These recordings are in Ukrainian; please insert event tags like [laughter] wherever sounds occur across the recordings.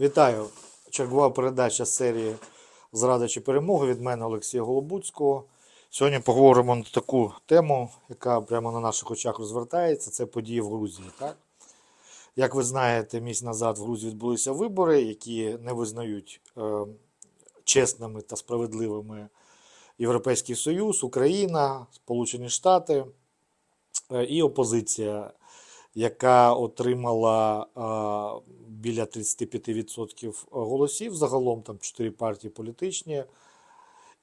Вітаю! Чергова передача серії Зрада чи перемоги від мене Олексія Голобуцького. Сьогодні поговоримо на таку тему, яка прямо на наших очах розвертається. Це події в Грузії. Так? Як ви знаєте, місяць назад в Грузії відбулися вибори, які не визнають е, чесними та справедливими Європейський Союз, Україна, Сполучені Штати е, і опозиція, яка отримала а, біля 35% голосів, загалом там 4 партії політичні,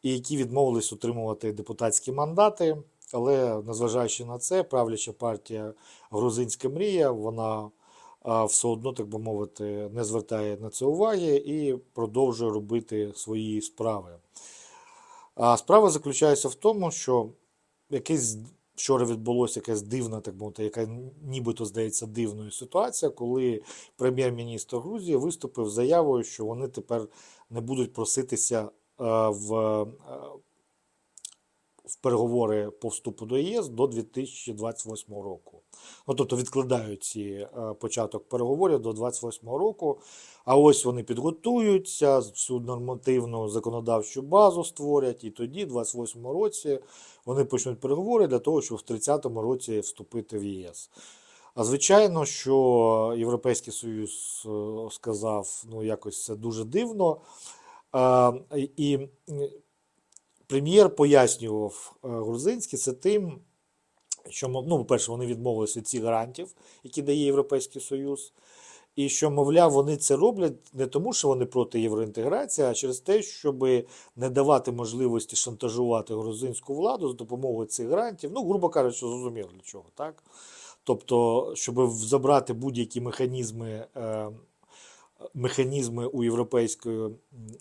і які відмовились отримувати депутатські мандати. Але незважаючи на це, правляча партія Грузинська мрія, вона а, все одно, так би мовити, не звертає на це уваги і продовжує робити свої справи. А справа заключається в тому, що якийсь вчора відбулося якась дивна, так мовити, яка нібито здається дивною ситуація, коли прем'єр-міністр Грузії виступив заявою, що вони тепер не будуть проситися е, в, е, в переговори по вступу до ЄС до 2028 року. Ну, тобто відкладають е, початок переговорів до 2028 року. А ось вони підготуються, всю нормативну законодавчу базу створять, і тоді, в 2028 році, вони почнуть переговори для того, щоб в 30-му році вступити в ЄС. А звичайно, що Європейський Союз е, сказав, ну якось це дуже дивно. І м, прем'єр пояснював е, грузинський це тим, що ну, по-перше, вони відмовилися від цих гарантів, які дає Європейський Союз. І що, мовляв, вони це роблять не тому, що вони проти євроінтеграції, а через те, щоб не давати можливості шантажувати грузинську владу з допомогою цих грантів. Ну, грубо кажучи, зрозуміло для чого, так? Тобто, щоб забрати будь-які механізми, е, механізми у, європейської,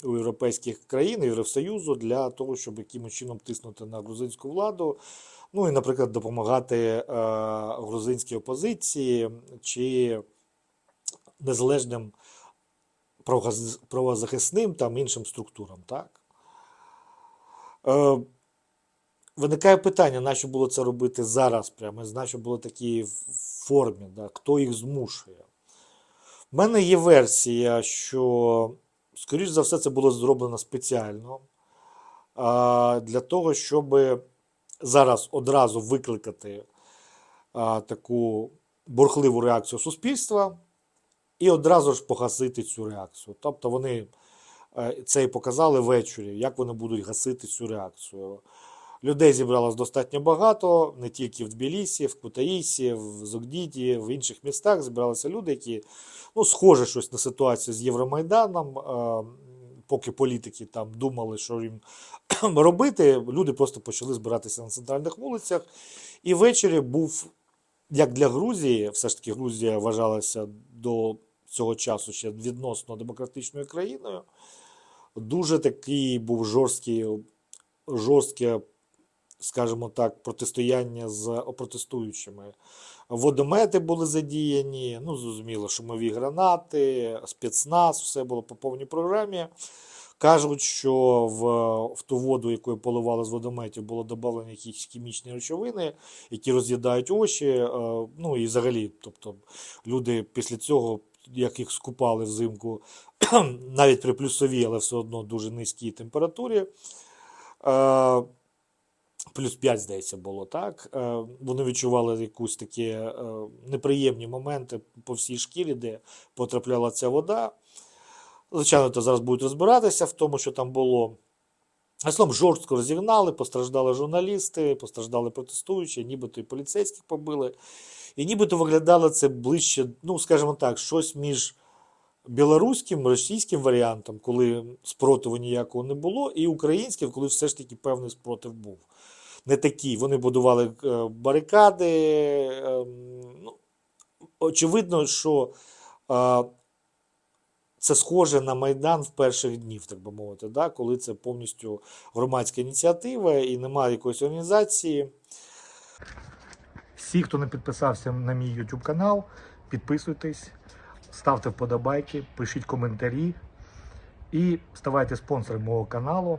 у європейських країн, Євросоюзу для того, щоб якимось чином тиснути на грузинську владу. Ну і, наприклад, допомагати е, грузинській опозиції чи незалежним правозахисним там іншим структурам. Так? Е, виникає питання, нащо було це робити зараз, прямо, нащо було такій формі, да? хто їх змушує. У мене є версія, що, скоріш за все, це було зроблено спеціально для того, щоб зараз одразу викликати таку бурхливу реакцію суспільства і одразу ж погасити цю реакцію. Тобто вони е, це і показали ввечері, як вони будуть гасити цю реакцію. Людей зібралось достатньо багато, не тільки в Тбілісі, в Кутаїсі, в Зогдіді, в інших містах зібралися люди, які ну, схоже щось на ситуацію з Євромайданом. е, Поки політики там думали, що їм робити, люди просто почали збиратися на центральних вулицях. І ввечері був, як для Грузії, все ж таки Грузія вважалася до цього часу ще відносно демократичною країною. Дуже такий був жорсткий, жорстке, скажімо так, протистояння з протестуючими. Водомети були задіяні, ну, зрозуміло, шумові гранати, спецназ, все було по повній програмі. Кажуть, що в, в ту воду, якою поливали з водометів, було додано якісь хімічні речовини, які роз'їдають очі. е, Ну і взагалі, тобто люди після цього, як їх скупали взимку, [clears throat] навіть при плюсовій, але все одно дуже низькій температурі. Плюс 5, здається, було так. Е, Вони відчували якусь такі е, неприємні моменти по всій шкірі, де потрапляла ця вода. Звичайно, то зараз будуть розбиратися в тому, що там було. Словом, жорстко розігнали, постраждали журналісти, постраждали протестуючі, нібито і поліцейських побили. І нібито виглядало це ближче, ну, скажімо так, щось між білоруським, російським варіантом, коли спротиву ніякого не було, і українським, коли все ж таки певний спротив був. Не такі. Вони будували е, барикади. ем, Ну, очевидно, що е, це схоже на Майдан в перших днів, так би мовити, да? коли це повністю громадська ініціатива і немає якоїсь організації. Всі, хто не підписався на мій YouTube канал, підписуйтесь, ставте вподобайки, пишіть коментарі і ставайте спонсором мого каналу.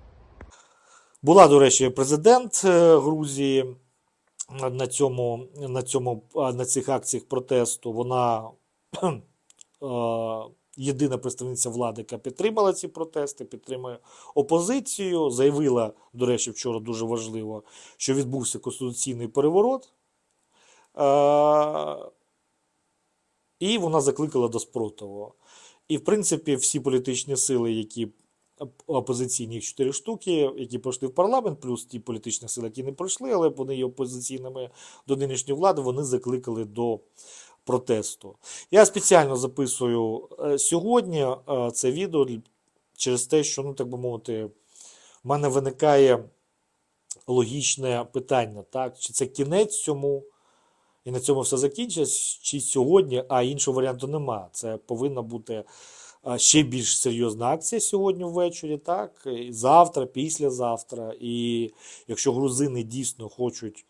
Була, до речі, президент е, Грузії на цьому, на цьому, на цих акціях протесту. Вона [clears throat] е, єдина представниця влади, яка підтримала ці протести, підтримує опозицію. Заявила, до речі, вчора дуже важливо, що відбувся конституційний переворот. Е, І вона закликала до спротиву. І, в принципі, всі політичні сили, які оп- опозиційні чотири штуки, які пройшли в парламент, плюс ті політичні сили, які не пройшли, але вони є опозиційними до нинішньої влади, вони закликали до протесту. Я спеціально записую е, сьогодні е, це відео через те, що, ну так би мовити, в мене виникає логічне питання, так? Чи це кінець цьому, і на цьому все закінчиться, чи сьогодні, а іншого варіанту нема. Це повинна бути ще більш серйозна акція сьогодні ввечері, так? І завтра, післязавтра. І якщо грузини дійсно хочуть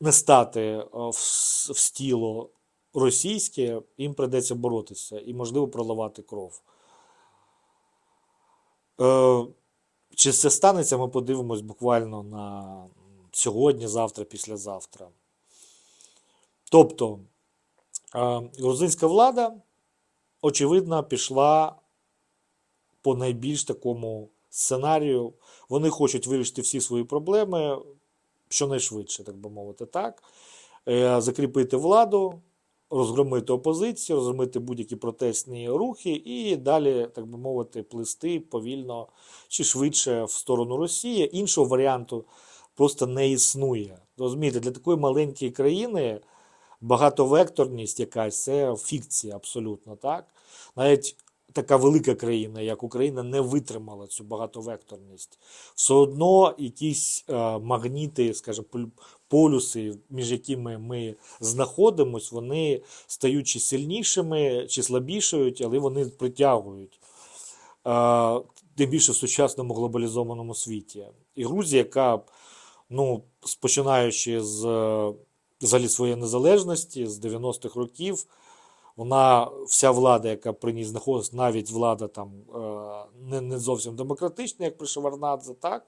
не стати в, в стіло російське, їм придеться боротися і, можливо, проливати кров. Е, чи це станеться, ми подивимось буквально на сьогодні, завтра, післязавтра. Тобто, е, грузинська влада, очевидно, пішла по найбільш такому сценарію. Вони хочуть вирішити всі свої проблеми щонайшвидше, так би мовити, так. Е, Закріпити владу, розгромити опозицію, розгромити будь-які протестні рухи і далі, так би мовити, плисти повільно чи швидше в сторону Росії. Іншого варіанту просто не існує. Розумієте, для такої маленької країни багатовекторність якась це фікція абсолютно так. Навіть така велика країна, як Україна, не витримала цю багатовекторність. Все одно якісь е, магніти, скажімо, полюси, між якими ми знаходимось, вони стають сильнішими, чи слабішають, але вони притягують. Е, Тим більше в сучасному глобалізованому світі. І Грузія, яка, ну, починаючи з взагалі своєї незалежності, з 90-х років, вона, вся влада, яка при ній знаходиться, навіть влада там е, не, не зовсім демократична, як при Шеварнадзе, так,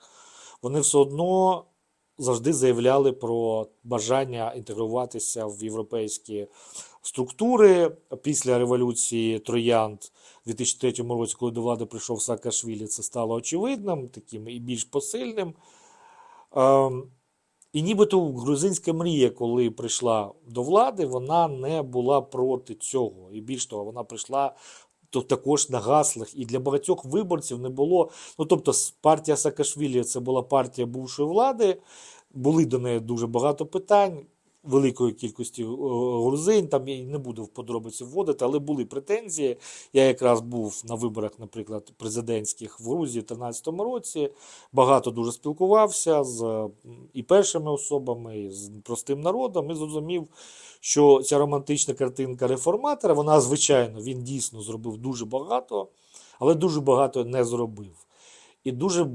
вони все одно завжди заявляли про бажання інтегруватися в європейські структури. Після революції Троянд у 2003 році, коли до влади прийшов Саакашвілі, це стало очевидним, таким і більш посильним. І нібито грузинська мрія, коли прийшла до влади, вона не була проти цього. І більш того, вона прийшла то також на гаслах. І для багатьох виборців не було. Ну тобто, партія Саакашвілі це була партія бувшої влади. Були до неї дуже багато питань. Великої кількості е, грузин, там я не буду в подробиці вводити, але були претензії. Я якраз був на виборах, наприклад, президентських в Грузії в 2013 році. Багато дуже спілкувався з і першими особами, і з простим народом, і зрозумів, що ця романтична картинка реформатора, вона, звичайно, він дійсно зробив дуже багато, але дуже багато не зробив. І дуже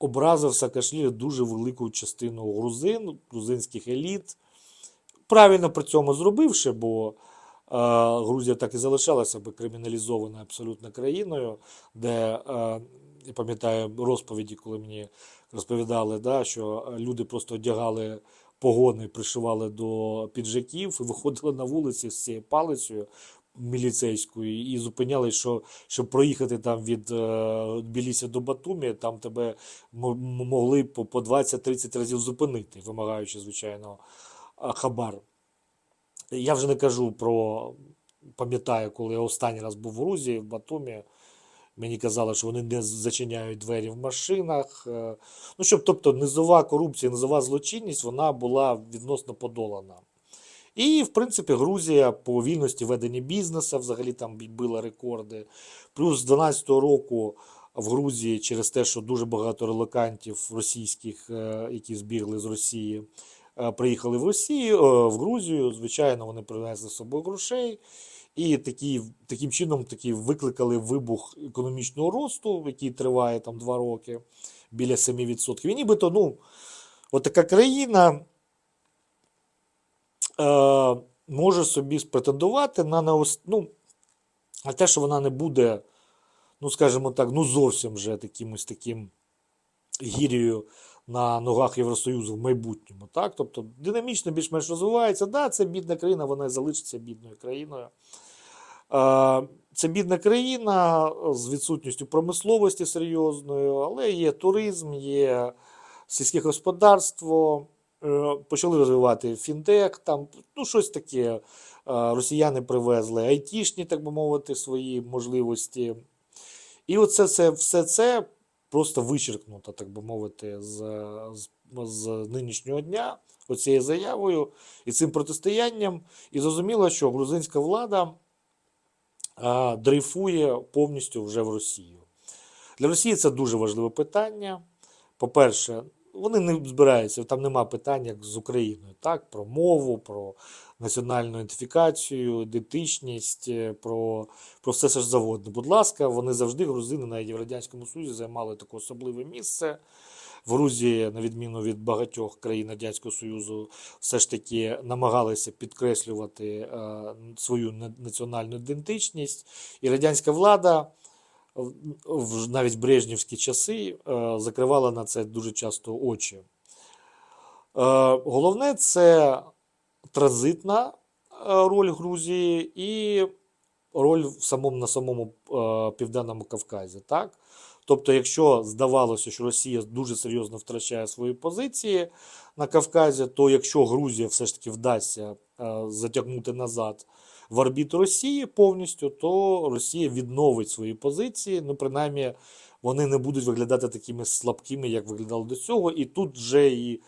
образив Саакашвілі дуже велику частину грузин, грузинських еліт. Правильно при цьому зробивши, бо е, Грузія так і залишалася би криміналізованою абсолютно країною, де е, я пам'ятаю розповіді, коли мені розповідали, да, що люди просто одягали погони, пришивали до піджаків і виходили на вулиці з цією палицею міліцейською і зупинялись, що щоб проїхати там від е, Білісі до Батумі, там тебе могли по, по 20-30 разів зупинити, вимагаючи, звичайно, хабар. Я вже не кажу про, пам'ятаю, коли я останній раз був в Грузії, в Батумі, мені казали, що вони не зачиняють двері в машинах. Е, Ну, щоб, тобто, низова корупція, низова злочинність, вона була відносно подолана. І, в принципі, Грузія по вільності ведення бізнесу взагалі там била рекорди. Плюс з 2012 року в Грузії через те, що дуже багато релокантів російських, е, які збігли з Росії, е, приїхали в Росію, е, в Грузію. Звичайно, вони принесли з собою грошей. І такі, таким чином такі викликали вибух економічного росту, який триває там два роки, біля 7%. І нібито, ну, от така країна е, може собі спретендувати на, наос- ну, на те, що вона не буде, ну, скажімо так, ну зовсім вже такимось таким гір'єю на ногах Євросоюзу в майбутньому. Так? Тобто динамічно більш-менш розвивається. Да, це бідна країна, вона і залишиться бідною країною. Е, Це бідна країна з відсутністю промисловості серйозною, але є туризм, є сільське господарство, почали розвивати фінтех, там ну, щось таке. Е, Росіяни привезли айтішні, так би мовити, свої можливості. І оце це, все це просто вичеркнуто, так би мовити, з, з, з нинішнього дня, оцією заявою і цим протистоянням. І зрозуміло, що грузинська влада а, дрейфує повністю вже в Росію. Для Росії це дуже важливе питання. По-перше, вони не збираються, там нема питань як з Україною, так? Про мову, про національну ідентифікацію, ідентичність, е, про, про все ж заводне. Будь ласка, вони завжди, грузини, навіть в Радянському Союзі, займали таке особливе місце. В Грузії, на відміну від багатьох країн Радянського Союзу, все ж таки намагалися підкреслювати е, свою на- національну ідентичність. І радянська влада в- навіть брежнівські часи е, закривала на це дуже часто очі. Е, Головне це транзитна е, роль Грузії і роль в самому, на самому Південному Кавказі. Так? Тобто, якщо здавалося, що Росія дуже серйозно втрачає свої позиції на Кавказі, то якщо Грузія все ж таки вдасться затягнути назад в орбіту Росії повністю, то Росія відновить свої позиції. Ну, принаймні, вони не будуть виглядати такими слабкими, як виглядали до цього. І тут вже і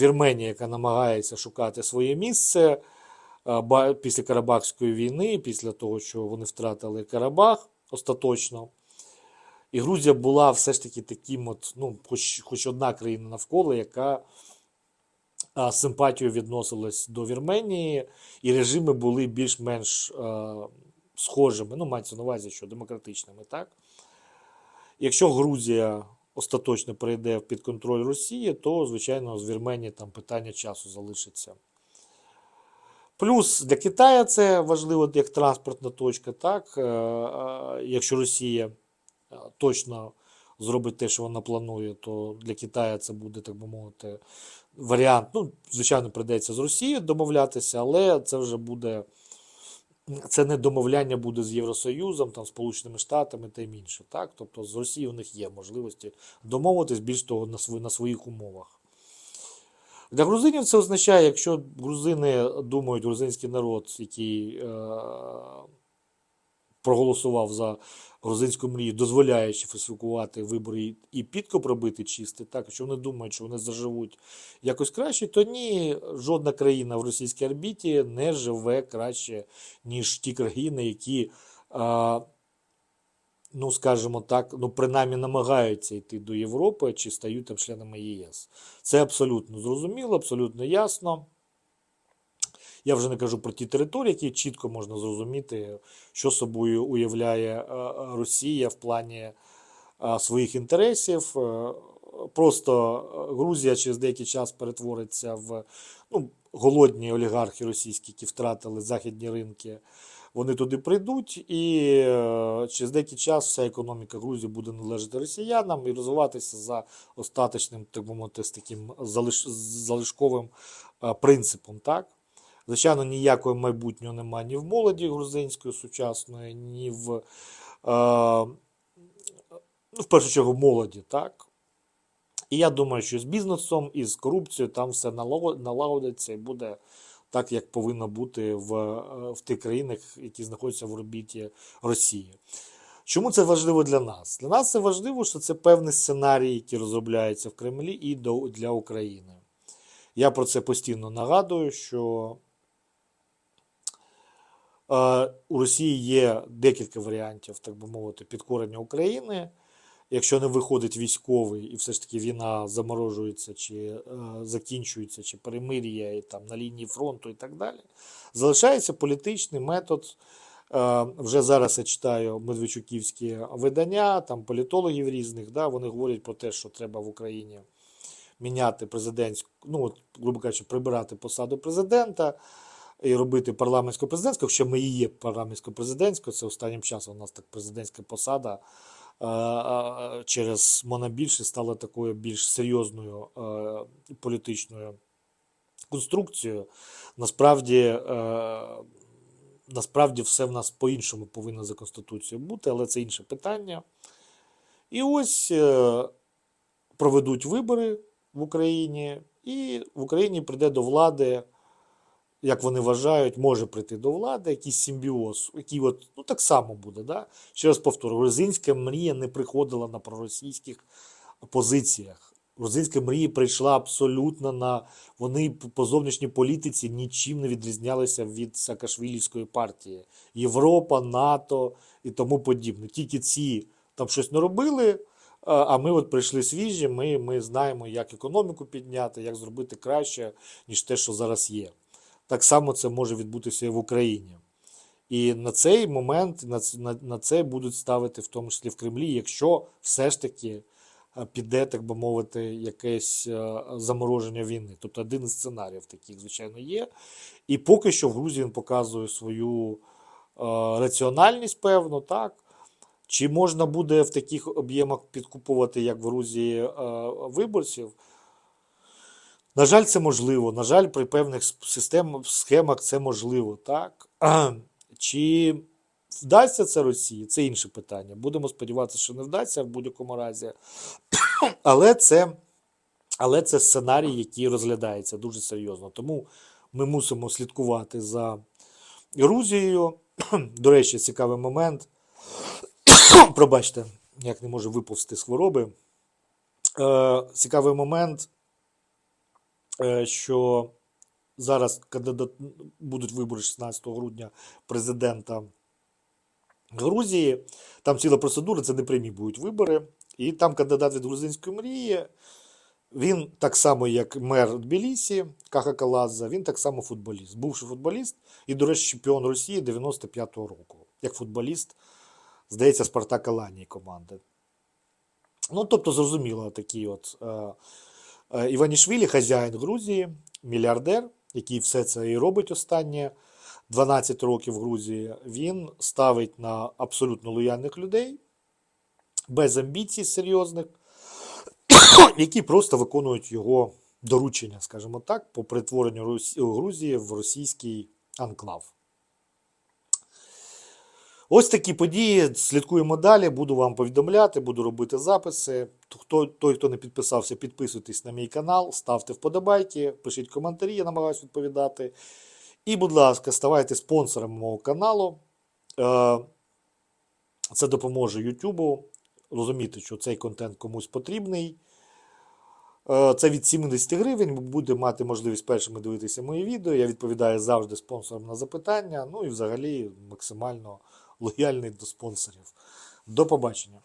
Вірменія, яка намагається шукати своє місце е, після Карабахської війни, після того, що вони втратили Карабах остаточно. І Грузія була все ж таки таким, от, ну, хоч, хоч одна країна навколо, яка з симпатією відносилась до Вірменії, і режими були більш-менш схожими, ну, мається на увазі, що демократичними, так? Якщо Грузія остаточно перейде під контроль Росії, то, звичайно, з Вірменії там питання часу залишиться. Плюс для Китаю це важливо як транспортна точка, так? Е, Якщо Росія е, точно зробить те, що вона планує, то для Китаю це буде, так би мовити, варіант. Ну, звичайно, прийдеться з Росією домовлятися, але це вже буде. Це не домовляння буде з Євросоюзом, там, Сполученими Штатами та й інше. Так? Тобто з Росією у них є можливості домовитись більш того на, свої, на своїх умовах. Для грузинів це означає, якщо грузини думають, грузинський народ, який е, проголосував за грузинську мрію, дозволяючи фальсифікувати вибори і- і підкоп робити чистий, так, якщо вони думають, що вони заживуть якось краще, то ні, жодна країна в російській орбіті не живе краще, ніж ті країни, які, е, ну скажімо так, ну принаймні намагаються йти до Європи чи стають там членами ЄС. Це абсолютно зрозуміло, абсолютно ясно. Я вже не кажу про ті території, які чітко можна зрозуміти, що собою уявляє е, е, Росія в плані е, своїх інтересів. Просто Грузія через деякий час перетвориться в ну, голодні олігархи російські, які втратили західні ринки. Вони туди прийдуть, і через деякий час вся економіка Грузії буде належати росіянам і розвиватися за остаточним, так би мовити, з таким залиш, залишковим принципом. Так? Звичайно, ніякого майбутнього немає ні в молоді грузинської сучасної, ні в, е, ну, в першу чергу, молоді, так? І я думаю, що з бізнесом і з корупцією там все налагодиться і буде так, як повинно бути в, е, в тих країнах, які знаходяться в орбіті Росії. Чому це важливо для нас? Для нас це важливо, що це певний сценарій, який розробляється в Кремлі і для України. Я про це постійно нагадую, що у Росії є декілька варіантів, так би мовити, підкорення України. Якщо не виходить військовий і все ж таки війна заморожується, чи е, закінчується, чи перемир'я і там на лінії фронту і так далі, залишається політичний метод Е, Вже зараз я читаю медведчуківські видання, там політологів різних, да, вони говорять про те, що треба в Україні міняти президентську, ну, грубо кажучи, прибирати посаду президента і робити парламентсько-президентську, хоча ми і є парламентсько-президентською, це останнім часом у нас так президентська посада е, е, через монобільшість стала такою більш серйозною е, політичною конструкцією. Насправді, насправді все в нас по-іншому повинно за Конституцією бути, але це інше питання. І ось проведуть вибори в Україні, і в Україні прийде до влади, як вони вважають, може прийти до влади якийсь симбіоз, який от, ну, так само буде. Да? Ще раз повторю, грузинська мрія не приходила на проросійських позиціях. Грузинська мрія прийшла абсолютно на. Вони по зовнішній політиці нічим не відрізнялися від Саакашвілівської партії. Європа, НАТО і тому подібне. Тільки ці там щось не робили. А ми от прийшли свіжі, ми, ми знаємо, як економіку підняти, як зробити краще, ніж те, що зараз є. Так само це може відбутися і в Україні. І на цей момент, на, на, на це будуть ставити, в тому числі в Кремлі, якщо все ж таки е, піде, так би мовити, якесь е, замороження війни. Тобто один із сценаріїв таких, звичайно, є. І поки що в Грузії він показує свою е, раціональність, певно, так. Чи можна буде в таких об'ємах підкуповувати, як в Грузії, виборців? На жаль, це можливо. На жаль, при певних систем, схемах це можливо, так? Чи вдасться це Росії? Це інше питання. Будемо сподіватися, що не вдасться в будь-якому разі. [clears throat] Але це, але це сценарій, який розглядається дуже серйозно. Тому ми мусимо слідкувати за Грузією. [clears throat] До речі, цікавий момент. [clears throat] Пробачте, як не можу виповзти з хвороби. Е, цікавий момент, що зараз кандидат... будуть вибори 16 грудня президента Грузії. Там ціла процедура, це не прямі будуть вибори. І там кандидат від грузинської мрії. Він так само, як мер Тбілісі, Каха Каладзе, він так само футболіст. Бувший футболіст і, до речі, чемпіон Росії 95-го року, як футболіст, здається, Спартака Ланії команди. Ну, тобто, зрозуміло, такий от е, е, Іванішвілі, хазяїн Грузії, мільярдер, який все це і робить останні 12 років в Грузії, він ставить на абсолютно лояльних людей, без амбіцій серйозних, [coughs] які просто виконують його доручення, скажімо так, по перетворенню Грузії в російський анклав. Ось такі події. Слідкуємо далі. Буду вам повідомляти, буду робити записи. Хто, той, хто не підписався, підписуйтесь на мій канал, ставте вподобайки, пишіть коментарі, я намагаюся відповідати. І, будь ласка, ставайте спонсором мого каналу. Е, Це допоможе Ютубу розуміти, що цей контент комусь потрібний. Е, Це від 70 гривень. Ви будете мати можливість першими дивитися мої відео. Я відповідаю завжди спонсорам на запитання. Ну і взагалі максимально лояльний до спонсорів. До побачення.